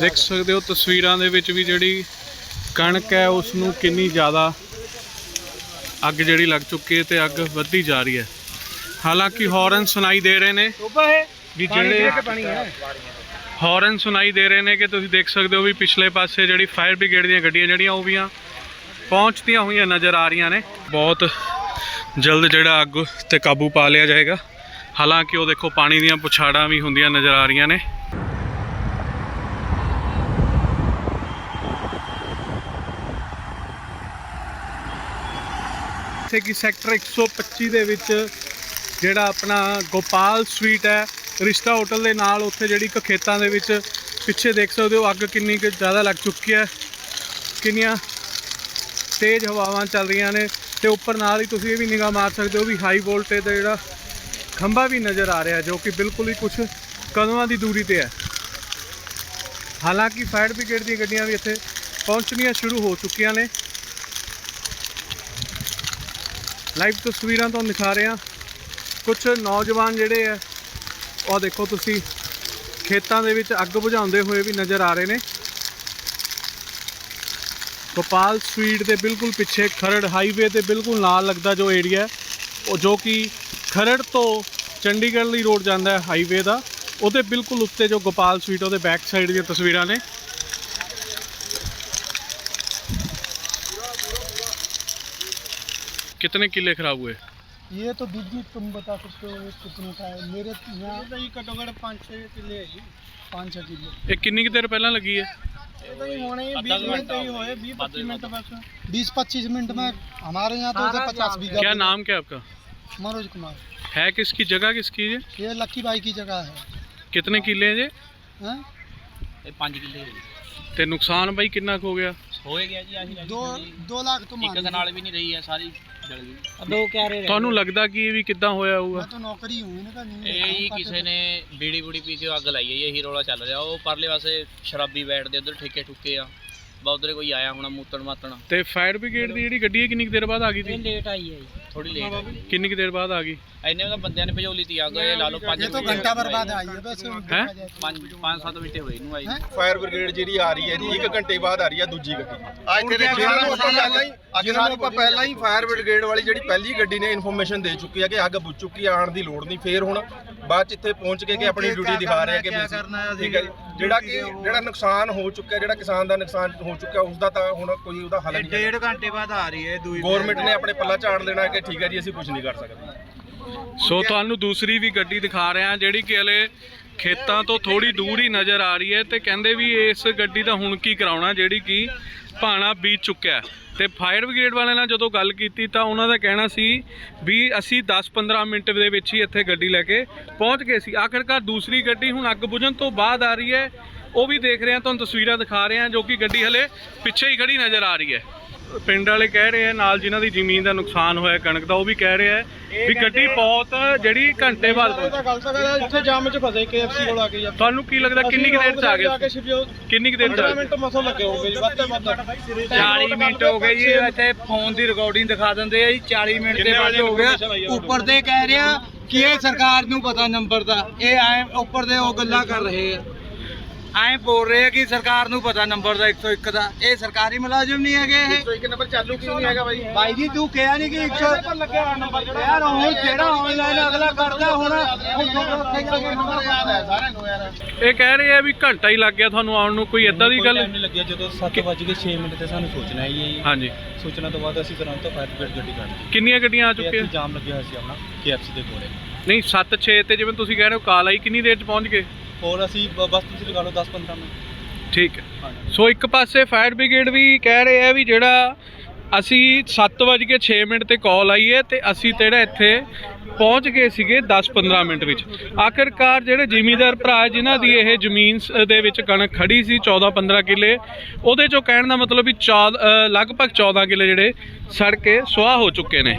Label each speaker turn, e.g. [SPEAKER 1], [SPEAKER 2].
[SPEAKER 1] ਦੇਖ ਸਕਦੇ ਹੋ ਤਸਵੀਰਾਂ ਦੇ ਵਿੱਚ ਵੀ ਜਿਹੜੀ ਕਣਕ ਹੈ ਉਸ ਨੂੰ ਕਿੰਨੀ ਜ਼ਿਆਦਾ ਅੱਗ ਜਿਹੜੀ ਲੱਗ ਚੁੱਕੀ ਹੈ ਤੇ ਅੱਗ ਵੱਧਦੀ ਜਾ ਰਹੀ ਹੈ। ਹਾਲਾਂਕਿ ਹੌਰਨ ਸੁਣਾਈ ਦੇ ਰਹੇ ਨੇ ਵੀ ਜਿਹੜੇ ਹੌਰਨ ਸੁਣਾਈ ਦੇ ਰਹੇ ਨੇ ਕਿ ਤੁਸੀਂ ਦੇਖ ਸਕਦੇ ਹੋ ਵੀ ਪਿਛਲੇ ਪਾਸੇ ਜਿਹੜੀ ਫਾਇਰ ਬ੍ਰਿਗੇਡ ਦੀਆਂ ਗੱਡੀਆਂ ਜਿਹੜੀਆਂ ਉਹ ਵੀਆਂ ਪਹੁੰਚਦੀਆਂ ਹੋਈਆਂ ਨਜ਼ਰ ਆ ਰਹੀਆਂ ਨੇ। ਬਹੁਤ ਜਲਦ ਜਿਹੜਾ ਅੱਗ ਤੇ ਕਾਬੂ ਪਾ ਲਿਆ ਜਾਏਗਾ। ਹਾਲਾਂਕਿ ਉਹ ਦੇਖੋ ਪਾਣੀ ਦੀਆਂ ਪੁਛਾੜਾਂ ਵੀ ਹੁੰਦੀਆਂ ਨਜ਼ਰ ਆ ਰਹੀਆਂ ਨੇ। ਇੱਥੇ ਕਿ ਸੈਕਟਰ 125 ਦੇ ਵਿੱਚ ਜਿਹੜਾ ਆਪਣਾ ਗੋਪਾਲ ਸਵੀਟ ਹੈ, ਰਿਸ਼ਤਾ ਹੋਟਲ ਦੇ ਨਾਲ ਉੱਥੇ ਜਿਹੜੀ ਇੱਕ ਖੇਤਾਂ ਦੇ ਵਿੱਚ ਪਿੱਛੇ ਦੇਖ ਸਕਦੇ ਹੋ, ਅੱਗ ਕਿੰਨੀ ਕੁ ਜ਼ਿਆਦਾ ਲੱਗ ਚੁੱਕੀ ਹੈ, ਕਿੰਨੀਆਂ ਤੇਜ਼ ਹਵਾਵਾਂ ਚੱਲ ਰਹੀਆਂ ਨੇ ਤੇ ਉੱਪਰ ਨਾਲ ਹੀ ਤੁਸੀਂ ਇਹ ਵੀ ਨਿਗਾਹ ਮਾਰ ਸਕਦੇ ਹੋ ਵੀ ਹਾਈ ਵੋਲਟੇਜ ਦਾ ਜਿਹੜਾ ਖੰਭਾ ਵੀ ਨਜ਼ਰ ਆ ਰਿਹਾ, ਜੋ ਕਿ ਬਿਲਕੁਲ ਹੀ ਕੁਝ ਕਦਮਾਂ ਦੀ ਦੂਰੀ ਤੇ ਹੈ। ਹਾਲਾਂਕਿ ਫਾਇਰ ਬ੍ਰਿਗੇਡ ਦੀਆਂ ਗੱਡੀਆਂ ਵੀ ਇੱਥੇ ਪਹੁੰਚਣੀਆਂ ਸ਼ੁਰੂ ਹੋ ਚੁੱਕੀਆਂ ਨੇ। ਲਾਈਵ ਤਸਵੀਰਾਂ ਤੁਹਾਨੂੰ ਦਿਖਾ ਰਹੇ। ਹਾਂ ਕੁਝ ਨੌਜਵਾਨ ਜਿਹੜੇ ਆ, ਉਹ ਦੇਖੋ ਤੁਸੀਂ, ਖੇਤਾਂ ਦੇ ਵਿੱਚ ਅੱਗ ਬੁਝਾਉਂਦੇ ਹੋਏ ਵੀ ਨਜ਼ਰ ਆ ਰਹੇ ਨੇ। ਗੋਪਾਲ ਸਵੀਟ ਦੇ ਬਿਲਕੁਲ ਪਿੱਛੇ, ਖਰੜ ਹਾਈਵੇ ਦੇ ਬਿਲਕੁਲ ਨਾਲ ਲੱਗਦਾ ਜੋ ਏਰੀਆ ਉਹ ਜੋ ਕਿ ਖਰੜ ਤੋਂ ਚੰਡੀਗੜ੍ਹ ਲਈ ਰੋਡ ਜਾਂਦਾ ਹੈ ਹਾਈਵੇ ਦਾ, ਉਹਦੇ ਬਿਲਕੁਲ ਉੱਤੇ ਜੋ ਗੋਪਾਲ ਸਵੀਟ ਉਹਦੇ ਬੈਕ ਸਾਈਡ ਦੀਆਂ ਤਸਵੀਰਾਂ ਨੇ। कितने किले खराब हुए
[SPEAKER 2] ये तो दीदी तुम बता सकते हो कितने का है मेरे यहाँ
[SPEAKER 3] ਤਾਂ ਜੀ ਘੱਟੋ ਘੱਟ 5-6 ਕਿੱਲੇ ਹੈ ਜੀ
[SPEAKER 2] पाँच छः किलो
[SPEAKER 1] ਇਹ ਕਿੰਨੀ ਕੁ ਦੇਰ ਪਹਿਲਾਂ ਲੱਗੀ ਹੈ
[SPEAKER 3] ਇਹ ਤਾਂ ਜੀ ਹੁਣੇ 20 ਮਿੰਟ ਹੀ ਹੋਏ 20-25 ਮਿੰਟ ਬਸ
[SPEAKER 2] बीस पच्चीस मिनट में हमारे यहाँ तो उसे पचास बीघा
[SPEAKER 1] क्या नाम क्या आपका
[SPEAKER 2] मनोज कुमार
[SPEAKER 1] है किसकी जगह किसकी है
[SPEAKER 2] ये लक्की भाई की जगह है
[SPEAKER 1] कितने किले हैं जी
[SPEAKER 2] हैं?
[SPEAKER 3] ਇਹ 5 ਕਿੱਲੇ
[SPEAKER 1] ਤੇ ਨੁਕਸਾਨ ਬਾਈ ਕਿੰਨਾ ਕੁ ਹੋ ਗਿਆ
[SPEAKER 3] ਹੋਏ ਲੱਖ
[SPEAKER 2] ਮੰਗ
[SPEAKER 3] ਕਨਾਲ ਸਾਰੀ ਦੋ ਕਿਆਰੇ ਰਹਿ
[SPEAKER 1] ਤੁਹਾਨੂੰ ਲੱਗਦਾ ਕਿ ਇਹ ਵੀ ਕਿੱਦਾਂ ਹੋਇਆ ਮੈਂ
[SPEAKER 2] ਤਾਂ ਨੌਕਰੀ ਹੋਈ ਨਾ ਤਾਂ ਨਹੀਂ
[SPEAKER 3] ਇਹ ਜੀ ਕਿਸੇ ਨੇ ਬੀੜੀ ਬੂੜੀ ਪੀ ਕੇ ਅੱਗ ਲਾਈ ਹੈ ਜੀ ਇਹੀ ਰੌਲਾ ਚੱਲ ਰਿਹਾ। ਉਹ ਪਰਲੇ ਪਾਸੇ ਸ਼ਰਾਬੀ ਬੈਠਦੇ ਉਧਰ ਠੇਕੇ ਠੁੱਕੇ ਆ। ਬਾ ਉਧਰ ਕੋਈ ਆਇਆ ਹੋਣਾ ਮੂਤਣ ਮਾਤਣ
[SPEAKER 1] ਤੇ ਫਾਇਰ ਬ੍ਰਿਗੇਡ ਦੀ ਜਿਹੜੀ ਗੱਡੀ ਹੈ ਕਿੰਨੀ ਕੁ ਦੇਰ ਬਾਅਦ ਆ ਗਈ ਸੀ
[SPEAKER 3] ਲੇਟ ਆਈ ਹੈ ਜੀ ਥੋੜੀ ਲੇਟ ਹੈ
[SPEAKER 1] ਕਿੰਨੀ ਕੁ ਦੇਰ ਬਾਅਦ ਆ ਗਈ
[SPEAKER 3] ਐਨੇ ਉਹਦਾ ਬੰਦਿਆਂ ਨੇ ਭਜੋਲੀ ਤੀ ਅੱਗ ਇਹ ਲਾ ਲਓ 5
[SPEAKER 2] ये तो घंटा बर्बाद आई है वैसे देखा जाए तो।
[SPEAKER 3] 5 5-7 ਮਿੰਟ ਹੋਏ ਇਹਨੂੰ ਆਈ
[SPEAKER 2] ਹੈਂ?
[SPEAKER 4] ਫਾਇਰ ਬ੍ਰਿਗੇਡ ਜਿਹੜੀ ਆ ਰਹੀ ਹੈ ਜੀ 1 ਘੰਟੇ ਬਾਅਦ ਆ ਰਹੀ ਹੈ ਦੂਜੀ ਗੱਡੀ ਅੱਜ ਤੇ ਜਿਹਨਾਂ ਨੂੰ ਆਪਾਂ ਪਹਿਲਾਂ ਹੀ ਜਿਹਨਾਂ ਨੂੰ ਆਪਾਂ ਪਹਿਲਾਂ ਹੀ ਫਾਇਰ ਬ੍ਰਿਗੇਡ ਵਾਲੀ ਜਿਹੜੀ ਪਹਿਲੀ ਗੱਡੀ ਨੇ ਇਨਫੋਰਮੇਸ਼ਨ ਦੇ ਚੁੱਕੀ ਹੈ ਕਿ ਅੱਗ ਬੁੱਝ ਚੁੱਕੀ ਹੈ ਆਉਣ ਦੀ ਲੋੜ ਨਹੀਂ ਫੇਰ ਹੁਣ ਬਾਅਦ ਚ ਇੱਥੇ ਪਹੁੰਚ ਕੇ ਕਿ ਆਪਣੀ ਡਿਊਟੀ ਦਿਖਾ ਰਹੇ ਆ ਕਿ ਵੀ ਅਸੀਂ- ਠੀਕ ਹੈ ਜੀ ਜਿਹੜਾ ਕਿ ਜਿਹੜਾ ਨੁਕਸਾਨ ਹੋ ਚੁੱਕਿਆ ਜਿਹੜਾ ਕਿਸਾਨ ਦਾ ਨੁਕਸਾਨ ਹੋ ਚੁੱਕਿਆ ਉਸ ਦਾ ਤਾਂ ਹੁਣ ਕੋਈ ਉਹਦਾ ਹੱਲ ਨਹੀਂ ਹੈ
[SPEAKER 3] ਘੰਟੇ ਬਾਅਦ ਆ ਰਹੀ ਹੈ ਦੂਈ
[SPEAKER 4] ਗਵਰਨਮੈਂਟ ਨੇ ਆਪਣੇ ਪੱਲਾ ਝਾੜ ਲੈਣਾ ਕਿ ਠੀਕ ਹੈ ਜੀ ਅਸੀਂ ਕੁਝ ਨਹੀਂ ਕਰ ਸਕਦੇ।
[SPEAKER 1] ਸੋ ਤੁਹਾਨੂੰ ਦੂਸਰੀ ਵੀ ਗੱਡੀ ਦਿਖਾ ਰਹੇ ਹਾਂ ਜਿਹੜੀ ਕਿ ਹਲੇ ਖੇਤਾਂ ਤੋਂ ਥੋੜੀ ਦੂਰ ਹੀ ਨਜ਼ਰ ਆ ਰਹੀ ਹੈ ਤੇ ਕਹਿੰਦੇ ਵੀ ਇਸ ਗੱਡੀ ਦਾ ਹੁਣ ਕੀ ਕਰਾਉਣਾ ਜਿਹੜੀ ਕਿ ਭਾਣਾ ਬੀਤ ਚੁੱਕਿਆ। ਤੇ ਫਾਇਰ ਬ੍ਰਿਗੇਡ ਵਾਲਿਆਂ ਨਾਲ ਜਦੋਂ ਗੱਲ ਕੀਤੀ ਤਾਂ ਉਹਨਾਂ ਦਾ ਕਹਿਣਾ ਸੀ ਵੀ ਅਸੀਂ 10-15 ਮਿੰਟ ਦੇ ਵਿੱਚ ਹੀ ਇੱਥੇ ਗੱਡੀ ਲੈ ਕੇ ਪਹੁੰਚ ਗਏ ਸੀ। ਆਖਿਰਕਾਰ ਦੂਸਰੀ ਗੱਡੀ ਹੁਣ ਅੱਗ ਬੁਝਣ ਤੋਂ ਬਾਅਦ ਆ ਰਹੀ ਹੈ। ਉਹ ਵੀ ਦੇਖ ਰਹੇ ਹਾਂ, ਤੁਹਾਨੂੰ ਤਸਵੀਰਾਂ ਦਿਖਾ ਰਹੇ ਹਾਂ ਜੋ ਕਿ ਗੱਡੀ ਹਲੇ ਪਿੱਛੇ ਹੀ ਖੜੀ ਨਜ਼ਰ ਆ ਰਹੀ ਹੈ। ਪਿੰਡ ਵਾਲੇ ਕਹਿ ਰਹੇ ਆ ਨਾਲ ਜਿਨ੍ਹਾਂ ਦੀ ਜ਼ਮੀਨ ਦਾ ਨੁਕਸਾਨ ਹੋਇਆ ਕਣਕ ਦਾ ਉਹ ਵੀ ਕਹਿ ਰਹੇ ਆ ਵੀ ਗੱਡੀ ਬਹੁਤ ਜਿਹੜੀ ਘੰਟੇ ਬਾਅਦ ਪਹੁੰਚੀ।
[SPEAKER 3] ਗੱਲ ਤਾਂ ਕਰ ਇੱਥੇ ਜਾਮ 'ਚ ਫਸੇ KFC ਕੋਲ ਆ ਕੇ ਜੀ
[SPEAKER 1] ਤੁਹਾਨੂੰ ਕੀ ਲੱਗਦਾ ਕਿੰਨੀ ਕੁ ਦੇਰ ਚ ਆ ਗਏ? ਕਿੰਨੀ ਕੁ ਦੇਰ ਚ ਆ
[SPEAKER 3] 15
[SPEAKER 1] ਗਏ
[SPEAKER 3] ਮਿੰਟ ਮਸੋਂ ਲੱਗੇ ਹੋਗੇ ਜੀ ਵੱਧ ਤੋਂ ਵੱਧ।
[SPEAKER 5] 40 ਮਿੰਟ ਹੋ ਗਏ ਜੀ ਇੱਥੇ ਫੋਨ ਦੀ ਰਿਕਾਰਡਿੰਗ ਦਿਖਾ ਦਿੰਦੇ ਆ ਜੀ 40 ਮਿੰਟ ਦੇ ਵੱਧ ਹੋ ਗਿਆ। ਉੱਪਰ ਤੇ ਕਹਿ ਰਿਹਾ ਕਿ ਇਹ ਸਰਕਾਰ ਨੂੰ ਪਤਾ ਨੰਬਰ ਦਾ ਇਹ ਐ ਉੱਪਰ ਦੇ ਉਹ ਗੱਲਾਂ ਕਰ ਰਹੇ ਆ। ਐਂ ਬੋਲ ਰਹੇ ਆ ਕਿ ਸਰਕਾਰ ਨੂੰ ਪਤਾ ਨੰਬਰ ਦਾ 101 ਦਾ। ਇਹ ਸਰਕਾਰੀ ਮੁਲਾਜ਼ਮ ਨਹੀਂ ਹੈਗੇ ਇਹ।
[SPEAKER 4] ਇੱਕ ਨੰਬਰ ਚਾਲੂ ਕਿਉਂ ਨਹੀਂ ਹੈਗਾ ਬਾਈ?
[SPEAKER 5] ਭਾਈ ਜੀ ਤੂੰ ਕਿਹਾ ਨਹੀਂ ਕਿ 100
[SPEAKER 3] ਲੱਗਿਆ ਨੰਬਰ ਜਿਹੜਾ।
[SPEAKER 5] ਯਾਰ ਹੁਣ ਜਿਹੜਾ ਆਨਲਾਈਨ ਅਗਲਾ ਕਰਦਾ ਹੁਣ ਨੰਬਰ ਯਾਦ ਹੈ
[SPEAKER 4] ਸਾਰਿਆਂ ਨੂੰ ਯਾਰ।
[SPEAKER 1] ਇਹ ਕਹਿ ਰਹੇ ਆ ਵੀ ਘੰਟਾ ਹੀ ਲੱਗ ਗਿਆ ਤੁਹਾਨੂੰ ਆਉਣ ਨੂੰ ਕੋਈ ਏਦਾਂ ਦੀ ਗੱਲ
[SPEAKER 6] ਨਹੀਂ ਲੱਗਿਆ ਜਦੋਂ 7:06 ਮਿੰਟ ਤੇ ਸਾਨੂੰ ਆਈ ਹੈ ਜੀ।
[SPEAKER 1] ਹਾਂਜੀ।
[SPEAKER 6] ਸੂਚਨਾ ਤੋਂ ਬਾਅਦ ਅਸੀਂ ਤੁਰੰਤ ਫਾਇਰ ਬ੍ਰਿਗੇਡ ਗੱਡੀ ਕੱਢ ਦਿੱਤੀ।
[SPEAKER 1] ਕਿੰਨੀਆਂ ਗੱਡੀਆਂ ਆ ਚੁੱਕੀਆਂ?
[SPEAKER 6] ਜਾਮ ਲੱਗਿਆ ਹੋਇਆ ਸੀ ਆਪਣਾ KFC ਦੇ ਕੋਲੇ।
[SPEAKER 1] ਨਹੀਂ 7 6 ਤੇ ਜਿਵੇਂ ਤੁਸੀਂ ਕਹਿ ਰਹੇ ਹੋ ਕਾਲ ਆਈ ਕਿੰਨੀ ਦੇਰ ਚ ਪਹੁੰਚ ਗਏ?
[SPEAKER 6] ਹੋਰ ਅਸੀਂ ਬ- ਬਸ ਤੁਸੀਂ ਲਗਾ ਲਓ 10-15 ਮਿੰਟ।
[SPEAKER 1] ਠੀਕ ਹੈ।
[SPEAKER 6] ਹਾਂਜੀ।
[SPEAKER 1] ਸੋ ਇੱਕ ਪਾਸੇ ਫਾਇਰ ਬ੍ਰਿਗੇਡ ਵੀ ਕਹਿ ਰਹੇ ਆ ਵੀ ਜਿਹੜਾ ਅਸੀਂ 7:06 ਮਿੰਟ ਤੇ ਕਾਲ ਆਈ ਹੈ ਤੇ ਅਸੀਂ ਜਿਹੜਾ ਇੱਥੇ ਪਹੁੰਚ ਗਏ ਸੀਗੇ 10-15 ਮਿੰਟ ਵਿੱਚ। ਆਖਿਰਕਾਰ ਜਿਹੜੇ ਜ਼ਿਮੀਂਦਾਰ ਭਰਾ ਜਿਨ੍ਹਾਂ ਦੀ ਇਹ ਜ਼ਮੀਨ ਸ- ਦੇ ਵਿੱਚ ਕਣਕ ਖੜੀ ਸੀ 14-15 ਕਿੱਲੇ ਉਹਦੇ ਚੋਂ ਕਹਿਣ ਦਾ ਮਤਲਬ ਵੀ ਚੌਦ- ਅ, ਲਗਭਗ 14 ਕਿੱਲੇ ਜਿਹੜੇ ਸੜ ਕੇ ਸੁਆਹ ਹੋ ਚੁੱਕੇ ਨੇ।